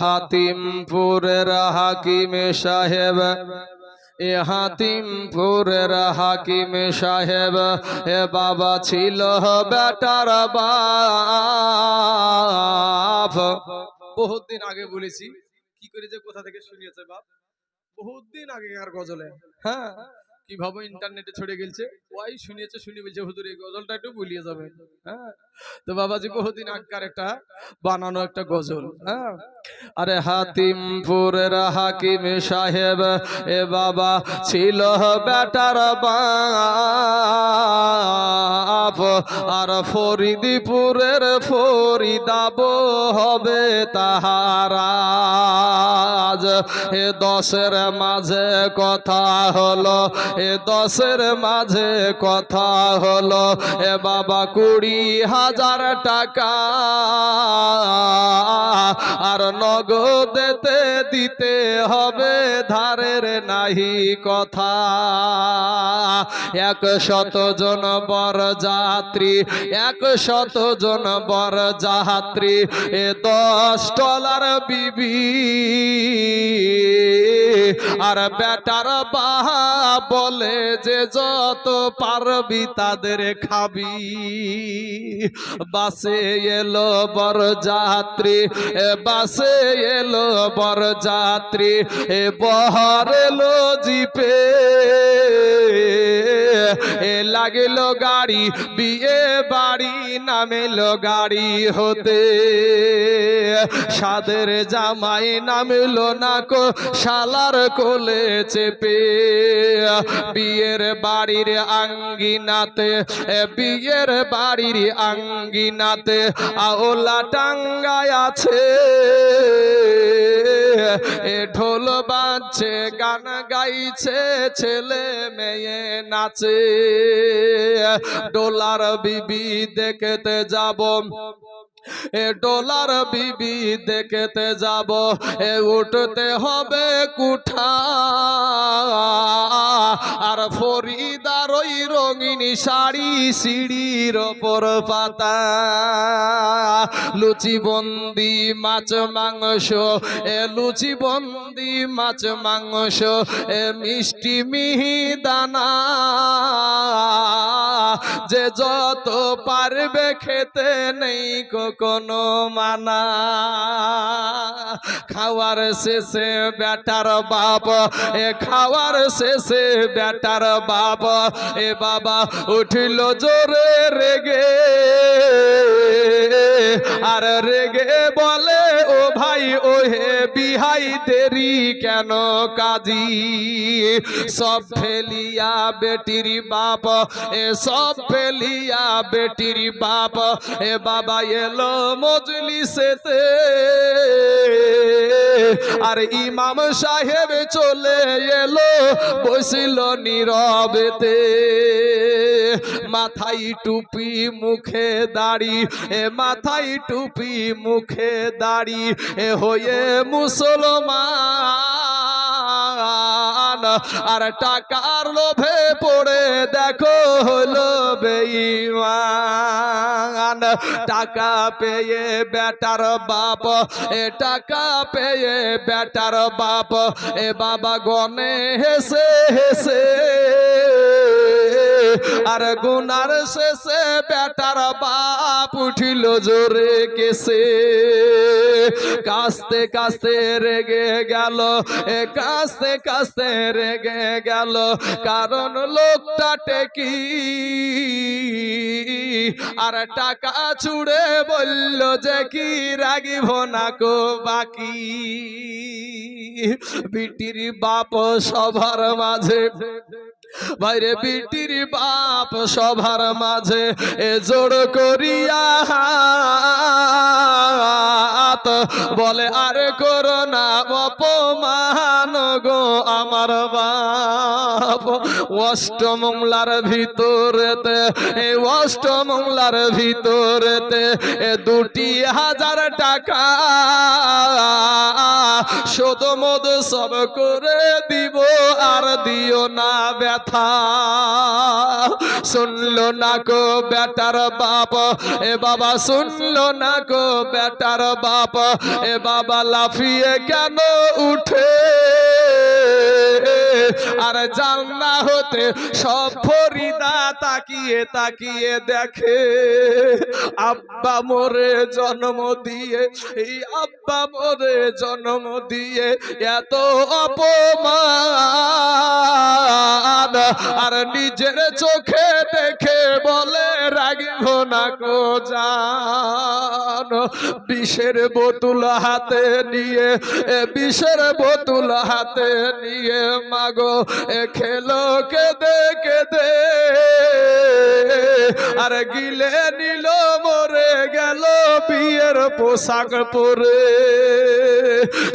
হাতিমপুরের হাকিম সাহেব, এ হাতিমপুরের হাকিম সাহেব, এ বাবা ছিল বেটার বাপ। বহুত দিন আগে বলেছি, কি করে যে কোথা থেকে শুনিয়েছে বাপ? বহুত দিন আগেকার গজলে হ্যাঁ? কীভাবে ইন্টারনেটে ছড়ে গেছে ওই শুনিয়েছে, শুনি বলছে, হুজুর, এই গজলটা একটু যাবে। হ্যাঁ? তো বাবাজি বহুদিন আগকার একটা বানানো একটা গজল হ্যাঁ? আরে হাতিমপুরের হাকিম সাহেব, এ বাবা ছিল বেটার বাপ। আর ফরিদিপুরের ফরিদাব হবে তাহারাজ এ দশের মাঝে কথা হলো এ দশের মাঝে কথা হলো, এ বাবা কুড়ি হাজার টাকা। আর নগদেতে দিতে হবে ধারের নাহি কথা। এক শত জন বর যাত্রী এক শত জন বর যাত্রী এ দশ ডলার বিবি। আর বেটার বাহা বলে যে যত পারবি তাদের খাবি। বাসে এলো বর যাত্রী এ বাসে এলো বর যাত্রী এ বহর এলো জিপে। লাগিলো গাড়ি, বিয়ে বাড়ি নামেলো গাড়ি হতে। সাদের জামাই নামিলো না কো শালার কোলে চেপে। বিয়ের বাড়ির আঙ্গিনাতে বিয়ের বাড়ির আঙ্গিনাতে, আওলা টাঙ্গায় আছে। এ ঢোল বাজছে গান গাইছে ছেলে মেয়ে নাচে। ডোলার বিবি দেখতে যাব। এ ডলার বিবি দেখতে যাব, এ উঠতে হবে কুঠা। আর ফরিদার ওই রঙিন শাড়ি সিঁড়ির ওপর পাতা। লুচি বন্দি মাছ মাংস, এ লুচি বন্দি মাছ মাংস, এ মিষ্টি মিহি দানা যে যত পারবে খেতে নেই কোনো মানা। খাওয়ার শেষে বেটার বাপ, এ খাওয়ার শেষে বেটার বাপ, এ বাবা উঠিল জোরে রেগে। আর রেগে বলে, ও ভাই ও হে বিহাই, দেরি কেন কাজী? সব ফেলিয়া বেটির বাপ, এ সব ফেলিয়া বেটির বাপ, এ বাবা এলো মজলিসেতে। আর ইমাম সাহেব চলে এলো বসিল নীরবেতে। মাথায় টুপি, মুখে দাড়ি, এ মাথায় টুপি, মুখে দাড়ি, এ হয়ে মুসলমান। আর টাকার লোভে পড়ে দেখো হলো বেঈমান। টাকা পেয়ে বেটার বাপ, এ টাকা পেয়ে বেটার বাপ, এ বাবা গনে হেসে হেসে আর গুনার শেষে বেটার বাপ উঠিল জোরে কেসে। কাস্তে কাস্তে রেগে গেল, এ কাস্তে কাস্তে রেগে গেল, কারণ লোকটা টেকি। আর টাকা ছুড়ে বলল যে, কি রাগিব না কো বাকি? বিটির বাপ সবার মাঝে বাইরে বিটির বাপ সভার মাঝে এ জোড় করিয়া বলে, আর করো না অপমান গো আমার বাপ। অষ্টমংলার ভিতরেতে এই অষ্টমংলার ভিতরেতে এ দুটি হাজার টাকা শোধ মদ সব করে দিব আর দিও না ব্যথা। শুনলো না গো বেটার বাপ, এ বাবা শুনলো না গো বেটার বাপ। এ বাবা লাফিয়ে কেন উঠে? আর জানলা হতে, সব ফরিদা তাকিয়ে তাকিয়ে দেখে। আব্বা মোরে জন্ম দিয়ে, এই আব্বা মোরে জন্ম দিয়ে এত অপমান। আর নিজের চোখে দেখে বলে রাগিব না কো জানো। বিষের বোতল হাতে নিয়ে, এ বিষের বোতল হাতে নিয়ে মাগো, এ খেলো কেঁদে কেদে। আর গিলে নিল, মরে গেল বিয়ের পোশাক পরে।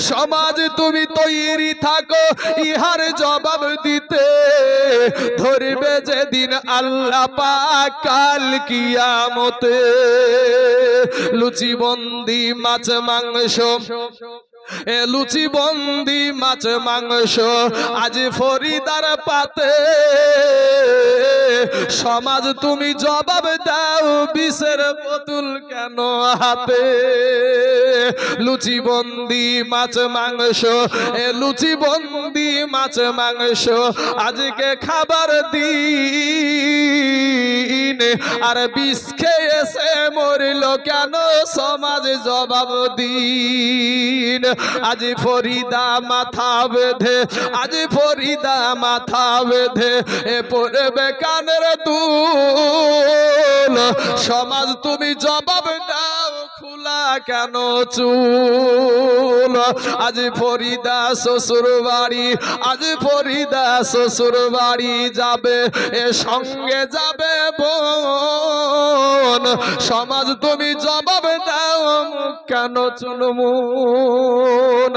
সমাজ তুমি তৈরি থাকো, ইহার জবাব দিতে। ধরবে যেদিন আল্লাহ পাক কাল কিয়ামতে। লুচি বন্দি, মাছ, মাংস এ লুচি বন্দি, মাছ, মাংস, আজ ফরিদার পাতে। সমাজ তুমি জবাব দাও, বিষের পুতুল কেন হাতে? লুচি বন্দি মাছ, মাংস। এ লুচি বন্দি মাছ, মাংস। আজকে খাবার দিন। আর বিষ খেয়েছে মরিল কেন? সমাজ জবাব দিন। আজ ফরিদা মাথা বেঁধে, আজ ফরিদা মাথা বেঁধে, এ পড়বে কানের দুল। সমাজ, তুমি জবাব খোলা কেন চুল? আজ ফরিদা শ্বশুর বাড়ি, আজ ফরিদা শ্বশুর বাড়ি যাবে, এ সঙ্গে যাবে বোন। সমাজ তুমি জবাব দাও। কেন চুনমুন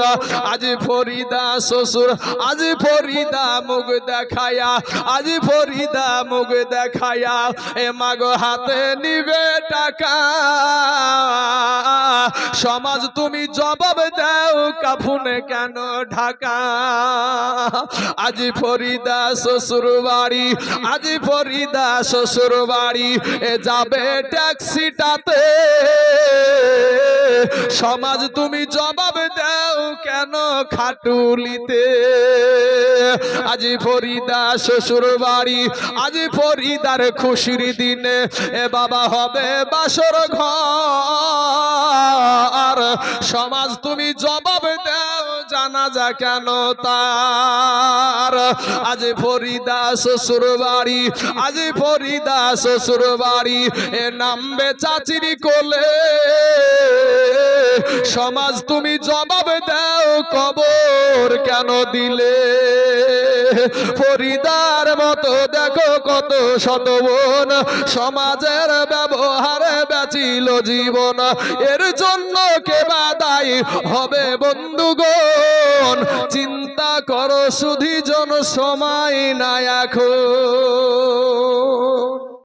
আজ ফরিদা শ্বশুর, আজ ফরিদা মুখ দেখায়া আজ ফরিদা মুখ দেখায়া এ মাগো হাতে নিবে টাকা। সমাজ তুমি জবাব দাও, কাফুনে কেন ঢাকা? আজ ফরিদা শ্বশুর বাড়ি, আজ ফরিদা শ্বশুর বাড়ি, এ যাবে ট্যাক্সিটাতে। সমাজ তুমি জবাব দাও কেন খাটুলিতে? আজ ফরিদা শ্বশুর বাড়ি, আজ ফরিদার খুশির দিনে এ বাবা হবে বাসর ঘর। সমাজ তুমি জবাব দাও জানাজা কেন তার? আজ ফরিদা শ্বশুর বাড়ি, আজ ফরিদা শ্বশুর বাড়ি, এ নামবে চাচিরি কোলে। সমাজ তুমি জবাব দাও, কবর কেন দিলে? ফরিদার মতো দেখো কত শতবন সমাজের ব্যবহারে বেচিল জীবন। এর জন্য কে বাদাই হবে বন্ধুগণ চিন্তা করো শুধু জন সময় না এখন।